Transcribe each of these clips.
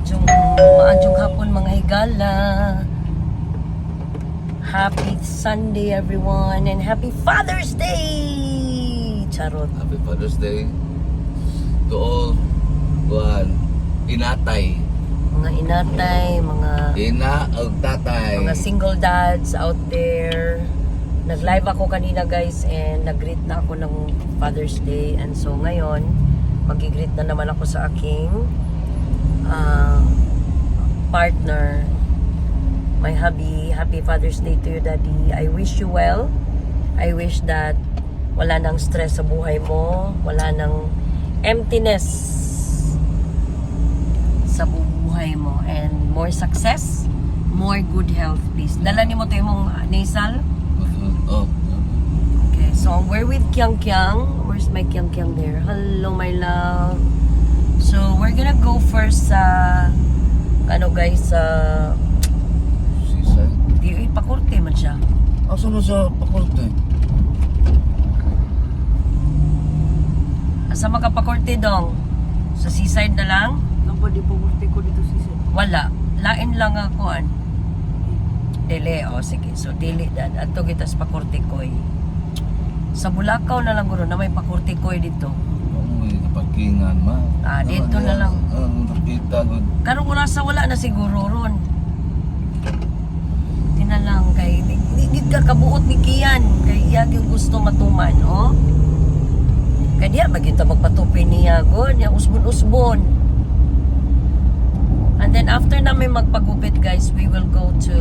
maadjong maadjong hapon mga higala. Happy Sunday everyone and happy Father's Day. Charot. Happy Father's Day to all kuan inatay Mga inatay, mga ina ug tatay mga single dads out there. Nag-live ako kanina guys and nag-greet na ako ng Father's Day and so ngayon mag-greet na naman ako sa aking ah, partner my hubby. Happy Father's Day to you daddy. I wish you well. I wish that wala nang stress sa buhay mo, wala nang emptiness sa bubuhay mo and more success, more good health please. Dala ni mo to yung nasal. Okay, so we're with Kyang Kyang. Where's my Kyang Kyang there? Hello, my love. So, we're gonna go first sa ano guys, sa sisay di pakurte man siya. asa na sa pakorte Asa makapakurte dong? Sa seaside na lang? Di po gusto ko dito si Sir. Wala. Lain lang ako an. Dili, o sige. So, dili dan. Ato kita sa pakurte koy. Sa Bulacau na lang guro na may pakurte koy dito. Parkingan ma Ah, dito na lang. ang nakita gud Karong orasa wala na siguro ron. Di na lang kay di, di, di ka kabuot ni Kian kay iya yung gusto matuman, oh. Kay diya magita magpatupi niya god, niya usbon-usbon. And then after namin magpagupit guys, we will go to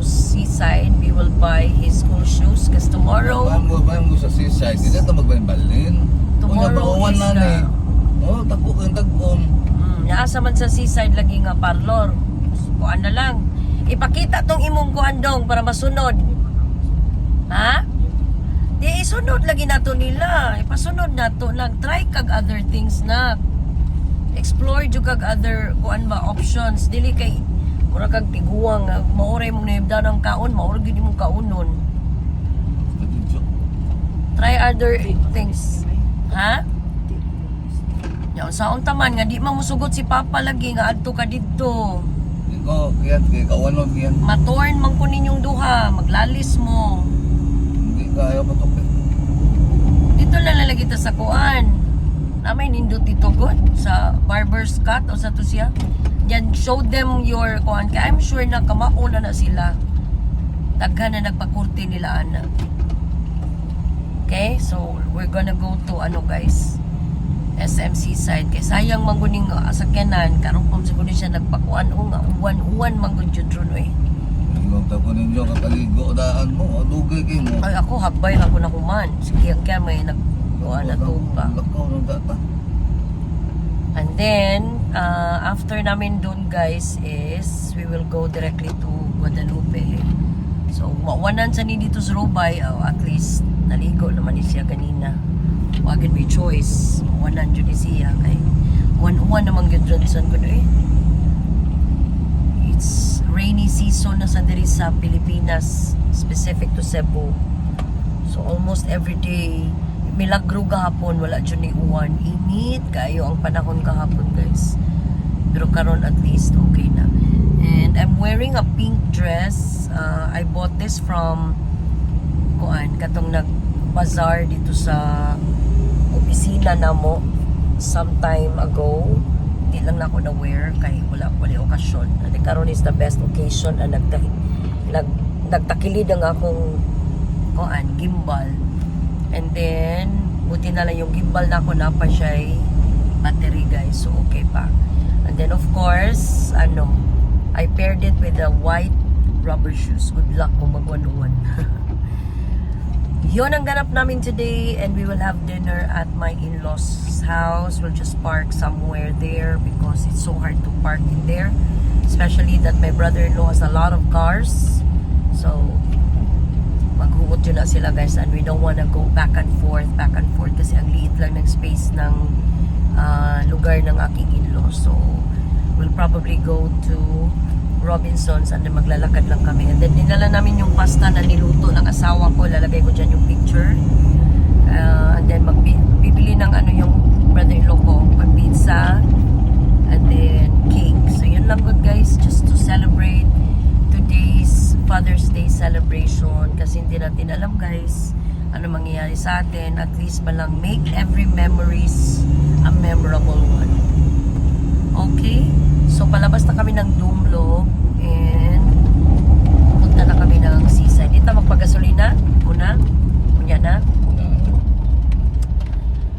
seaside. We will buy his school shoes because tomorrow Paano mo paano mo sa seaside di ta magbalin Tomorrow is na the- ni oh tagpo kang tagpom Mm, naasa man sa seaside lagi nga parlor. Kuan na lang. Ipakita tong imong kuan dong para masunod. Ha? Di isunod lagi nato nila. Ipasunod nato lang. Try kag other things na. Explore jud kag other kuan ba options. Dili kay mura kag tiguang maoray mong naibdan ang kaon, maoray gid imong kaunon. Try other things. Ha? Ya, sa taman nga di man musugot si Papa lagi nga adto ka didto. Ikaw, kiyan, kay kawanon kiyan. Matorn man ko ninyong duha, maglalis mo. Hindi kaya patupit. Dito na lalagi ta sa kuan. Namay nindot dito good sa barber's cut o sa to siya. Yan, show them your kuan. Kaya I'm sure na kamao na na sila. Daghan na nagpakurti nila ana. Okay, so we're gonna go to ano guys, SMC side. Kaya sayang mangguning asakyanan. Karon kung siguro siya nagpakuan o nga uwan-uwan manggod jud ron eh. Ikaw tapo ninyo kakaligo daan mo, adugay kay mo. Ay ako habay ako na human. Sige kaya may nagkuha na. Lakaw data. And then, uh, after namin doon guys is we will go directly to Guadalupe. So, wawanan sa ni dito sa Robay, oh, at least naligo naman siya kanina. Wagin may choice. Dyan ni siya. Kay, one-one naman yun Johnson ko eh. It's rainy season na sa diri sa Pilipinas, specific to Cebu. So, almost every day, milagro gahapon, wala dyan ni uwan. Init kayo ang panahon kahapon, guys. Pero karon at least okay na. And I'm wearing a pink dress. Uh, I bought this from kuan katong nag-bazaar dito sa opisina na mo sometime ago. Di lang na ako aware kay wala ko wala okasyon. At karon is the best occasion na nagta nag nagtakilid ang akong kuan gimbal. And then buti na lang yung gimbal na ako napa siya ay battery guys. So okay pa. And then of course ano I paired it with a white rubber shoes. Good luck kung mag 101 Yon ang ganap namin today and we will have dinner at my in-laws house. We'll just park somewhere there because it's so hard to park in there. Especially that my brother-in-law has a lot of cars. So, maghugot yun na sila guys and we don't wanna go back and forth, back and forth kasi ang liit lang ng space ng uh, lugar ng aking in-laws. So, we'll probably go to Robinsons and then maglalakad lang kami. And then dinala namin yung pasta na niluto ng asawa ko. Lalagay ko dyan yung picture. Ah, and then magbibili ng ano yung brother-in-law ko. Pag pizza and then cake. So, yun lang. guys just to celebrate today's Father's Day celebration kasi hindi natin alam guys ano mangyayari sa atin. At least ba lang make every memories a memorable one. Okay? So palabas na kami ng Dumlo and punta na kami ng seaside. Dito magpagasolina. Una. Kunya na.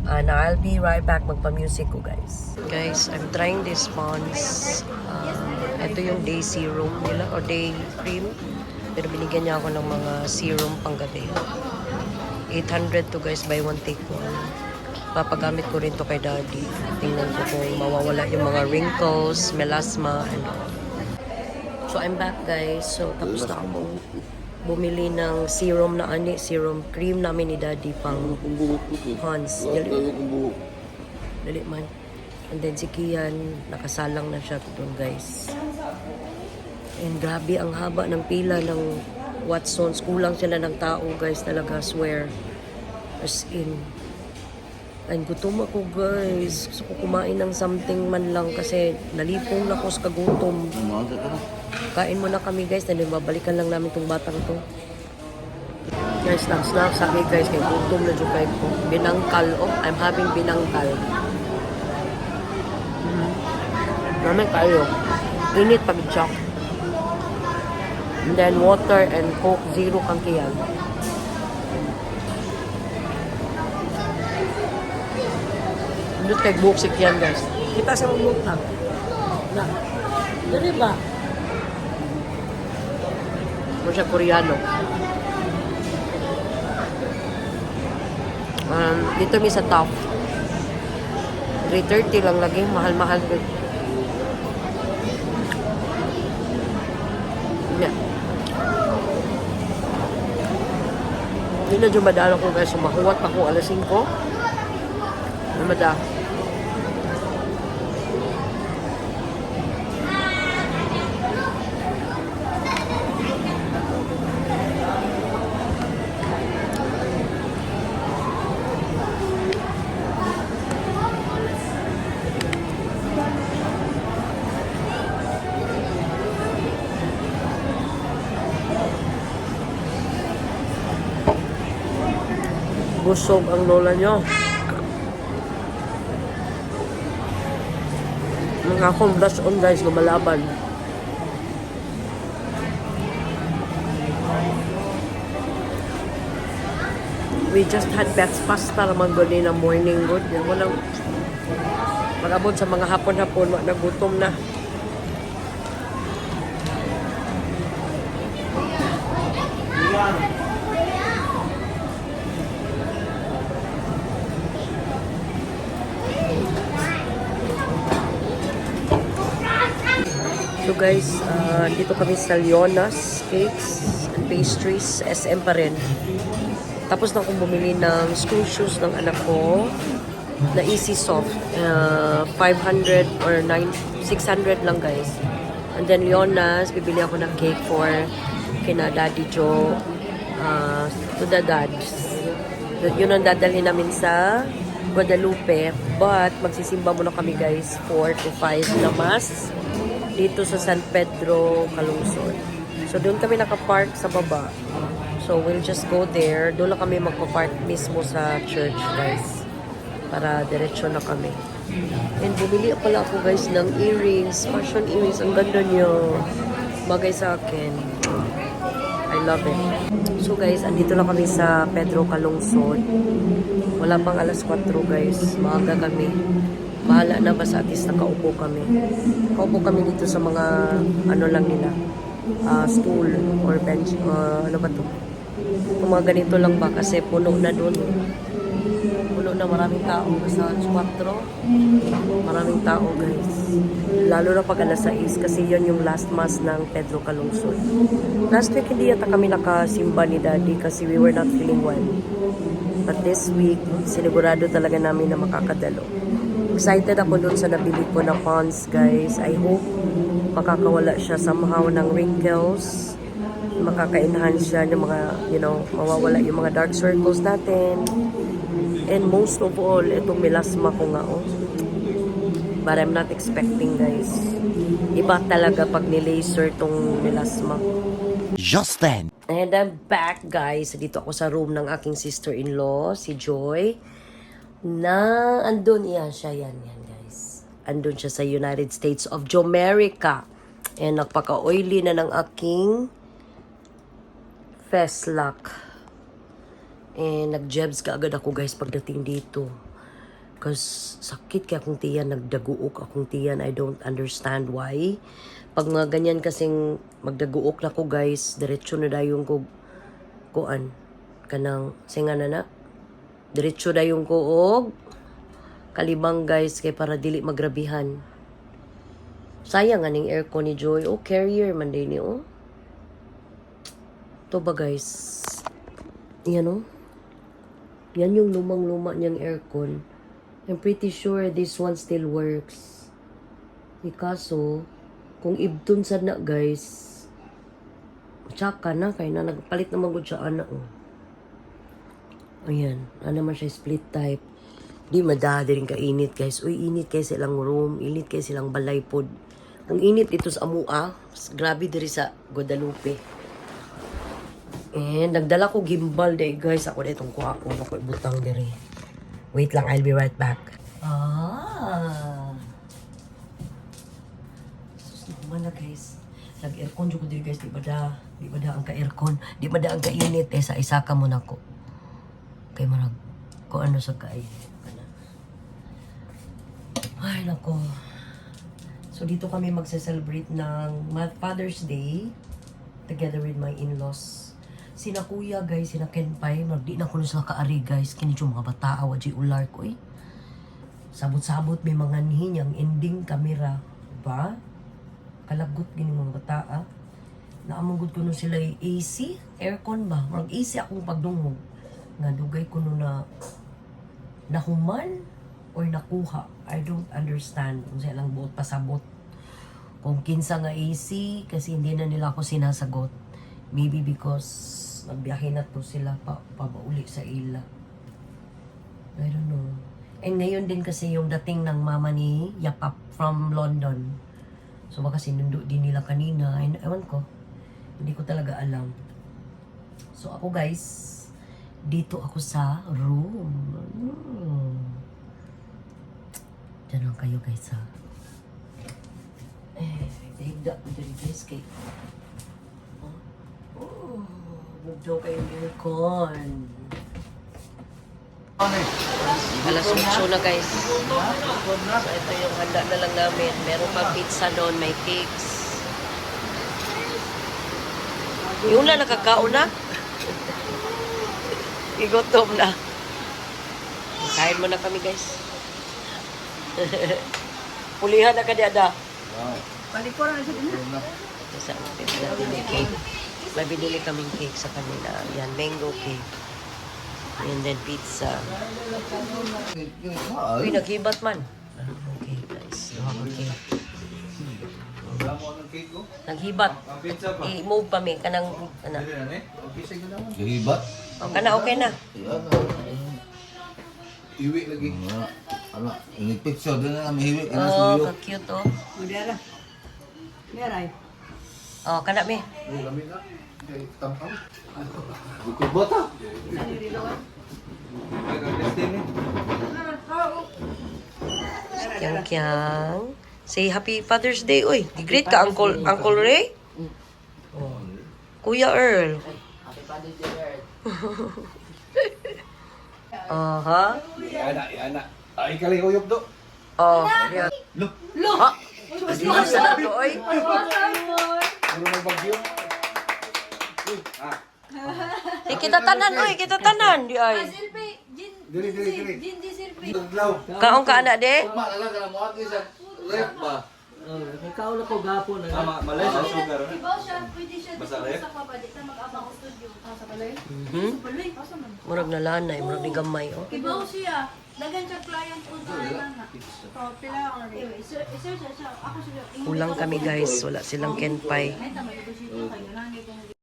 And I'll be right back magpa-music ko guys. Guys, I'm trying this Pond's. Um, ito yung day serum nila or day cream. Pero binigyan niya ako ng mga serum panggabi. 800 to guys, buy one take one. Papagamit ko rin to kay daddy. Tingnan ko kung mawawala yung mga wrinkles, melasma, and all. So I'm back guys. So tapos na ako bumili ng serum na ani, serum cream namin ni daddy pang Hans. Dali, dali man. And then si Kian, nakasalang na siya doon guys. And grabe ang haba ng pila ng Watsons. Kulang sila ng tao guys talaga, swear. As in. And gutom ako guys. Gusto ko kumain ng something man lang kasi nalipong na ako sa kagutom. Umaga ka. Kain muna kami guys, then babalikan lang namin tong batang to. Guys, snacks snacks sa akin guys, kay gutom na jukay ko. Binangkal, oh, I'm having binangkal. Mm. Namin kayo. Init pag chok. And then water and coke, zero kang kiyan. Indot kay buksik yan guys. Kita sa mga buhok na. Na. Ba? Ano siya koreano. Um, dito mi sa top. 330 lang lagi. Mahal-mahal. Yeah. Hindi na dyan madalo ko guys. Mahuwat pa ko alas 5. Ano mada? Busog ang lola nyo. Mga akong blush on guys, lumalaban. We just had best pasta naman gani na morning good. Yan, walang magabot sa mga hapon-hapon, nagutom na. So guys, uh, dito kami sa Leona's Cakes and Pastries, SM pa rin. Tapos na akong bumili ng school shoes ng anak ko na Easy Soft. Uh, 500 or 9, 600 lang guys. And then Leona's, bibili ako ng cake for kina Daddy Joe uh, to the dads. Yun ang dadalhin namin sa Guadalupe. But magsisimba muna kami guys 4 to 5 na mass dito sa San Pedro, Calungsod. So, doon kami nakapark sa baba. So, we'll just go there. Doon lang kami magpa-park mismo sa church, guys. Para diretsyo na kami. And bumili pala ako, guys, ng earrings. Fashion earrings. Ang ganda niyo. Bagay sa akin. I love it. So, guys, andito lang kami sa Pedro, Calungsod. Wala pang alas 4, guys. Maaga kami bahala na basta at least nakaupo kami. Kaupo kami dito sa mga ano lang nila, ah, stool or bench, ah, ano ba to? Yung mga ganito lang ba kasi puno na doon. Puno na maraming tao. Basta 4, maraming tao guys. Lalo na pag alas 6 kasi yon yung last mass ng Pedro Calungsod. Last week hindi yata kami nakasimba ni Daddy kasi we were not feeling well. But this week, sinigurado talaga namin na makakadalo. Excited ako dun sa nabili ko na Pond's, guys. I hope makakawala siya somehow ng wrinkles. Makaka-enhance siya ng mga, you know, mawawala yung mga dark circles natin. And most of all, itong melasma ko nga, oh. But I'm not expecting, guys. Iba talaga pag ni-laser tong melasma. Just then, And I'm back, guys. Dito ako sa room ng aking sister-in-law, si Joy. Na, andun yan siya. Yan, yan, guys. Andun siya sa United States of Jamaica. And nagpaka-oily na ng aking Feslac. And nag-jebs ka agad ako, guys, pagdating dito. Because sakit kaya akong tiyan, nagdaguok akong tiyan. I don't understand why. Pag mga ganyan kasing magdaguok na ko guys, diretso na dayon ko kuan kanang singa na na. Diretso dayon ko og kalibang guys kay para dili magrabihan. Sayang aning aircon ni Joy. Oh, carrier man din ni oh. To ba guys? Yan oh. Yan yung lumang-luma niyang aircon. I'm pretty sure this one still works. Di kaso, kung ibton sad na guys, tsaka na kay na nagpalit naman gud siya ana oh. Ayan, ano naman siya split type. Di madada rin ka init guys. Uy, init kay silang room, init kay silang balay pod. Ang init ito sa Amua, grabe diri sa Guadalupe. And nagdala ko gimbal day guys. Ako na itong kuha ko. Ako butang diri. Wait lang, I'll be right back. Ah. Sus, naman na guys. Nag-aircon dyan ko diri guys. Di ba da? Di ba da ang ka-aircon? Di ba da ang kainit? Eh, sa isa ka muna ko. Kay marag. Kung ano sa kainit. Ano. Ay, nako. So, dito kami magse-celebrate ng Father's Day together with my in-laws. Sina kuya guys, sina Kenpay, na ko na sila kaari guys. Kini mga bata, awa di ular ko. Sabot-sabot may mga nihinyang ending kamera. Ba? Kalagot gini mga bata ah. Naamugod ko nun sila AC, aircon ba? Mag AC akong pagdungog. Nga dugay ko na nahuman or nakuha. I don't understand kung sila lang buot pasabot. Kung kinsa nga AC, kasi hindi na nila ako sinasagot. Maybe because nagbiyahe na to sila pa, pabauli sa ila. I don't know. And ngayon din kasi yung dating ng mama ni Yapap from London. So baka sinundo din nila kanina. Ay, ewan ko. Hindi ko talaga alam. So ako guys, dito ako sa room. Hmm. Diyan lang kayo guys ha. Eh, daigda ko dyan guys kay... Oh, oh nagdaw kayo ng aircon. Alas 8 na guys. So ito yung handa na lang namin. Meron pa pizza doon, may cakes. Yung na nakakaon na. Igutom na. Kain mo na kami guys. Pulihan na ka di ada. Wow. Palikuran na siya din. Na? Sa natin yung cake. May binili kaming cake sa kanila. Yan, mango cake. And then pizza. Uy, naghibat man. Okay, guys. Okay. Wala mo ng cake ko? Naghibat. I-move pa mi. Kanang, ano. Gahibat? Okay na. Yan ah. Iwi lagi. Ano? Ini picture din na may hiwi. Ina Oh, suyo. ka-cute, oh. Mudera. Meray. Oh, kana, mi. Bukod bata. Kyang kyang. Say happy Father's Day, uy. Great ka, Uncle, Uncle Ray. Oh. Kuya Earl. Happy Father's Day, Earl. Aha. Iana, iana. Ay, kaling uyog do. Oh, yan. Look. Ha? Hindi mo sa nato, oy. Puro may bagyo. Eh, kita tanan, oy. Kita tanan. Di ay. Dili, dili, dili. Di. Kaong ka anak, de? Na lang ka na mo ati sa rep ba? Ikaw na ko gapo na. Tama, malay sa sugar. Ibaw siya, pwede siya dito Masarap? sa papa, di na mag-abang ang studio. Ah, sa balay? Mhm. Balay, asa man? Murag na lanay, murag ni gamay, oh. Ibaw siya. Dagan siya client po sa na. Oh, pila ako na. Anyway, sir, sir siya siya. Ako siya. Kulang kami, guys. Wala silang kenpay. Ay, tama, ito siya. Kayo lang, ito